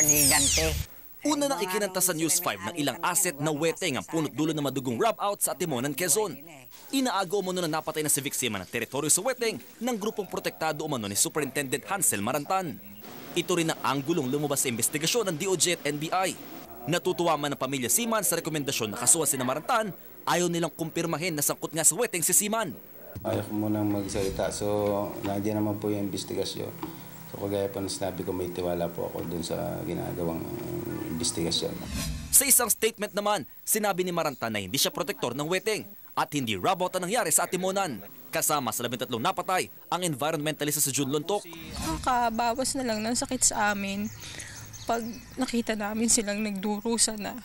pagiganti. Una nang ikinanta sa News 5 ng ilang asset na weteng ang punot dulo ng madugong rob out sa Timonan, Quezon. Inaago umano na napatay na si Vixima ng teritoryo sa weteng ng grupong protektado umano ni Superintendent Hansel Marantan. Ito rin ang anggulong lumabas sa investigasyon ng DOJ at NBI. Natutuwa man ang pamilya Siman sa rekomendasyon na kasuhan si Marantan, ayaw nilang kumpirmahin na sangkot nga sa weteng si Siman. Ayaw ko munang magsalita. So, nandiyan naman po yung investigasyon. So, kagaya pa ng sinabi ko, may tiwala po ako dun sa ginagawang uh, investigasyon. Sa isang statement naman, sinabi ni Marantan na hindi siya protektor ng weteng at hindi robot ang nangyari sa Atimonan. Kasama sa 13 napatay ang environmentalist sa June Lontok. Nakakabawas na lang ng sakit sa amin pag nakita namin silang nagdurusa na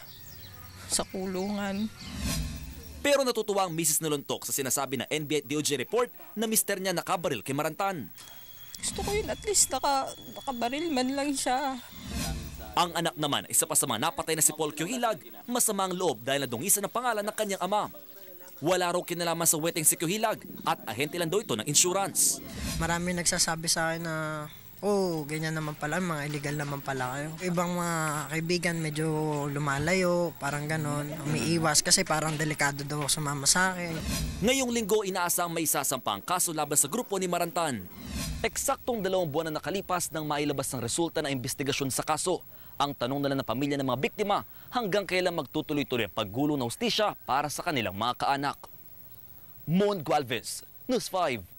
sa kulungan. Pero natutuwa ang misis ni Lontok sa sinasabi na NBI at DOJ report na mister niya nakabaril kay Marantan. Gusto ko yun at least naka, nakabaril man lang siya. Ang anak naman, isa pa sa mga napatay na si Paul Q. Hilag, masama ang loob dahil nadungisan ang pangalan ng kanyang ama. Wala raw kinalaman sa wedding si Q. Hilag at ahente lang daw ito ng insurance. Marami nagsasabi sa akin na, oh, ganyan naman pala, mga illegal naman pala kayo. Ibang mga kaibigan medyo lumalayo, parang ganon, umiiwas kasi parang delikado daw sumama sa akin. Ngayong linggo, inaasang may sasampa ang kaso laban sa grupo ni Marantan. Eksaktong dalawang buwan na nakalipas nang mailabas ng resulta ng investigasyon sa kaso. Ang tanong na lang ng pamilya ng mga biktima hanggang kailan magtutuloy-tuloy ang paggulong ng hustisya para sa kanilang mga kaanak. Mon Gualvez, News 5.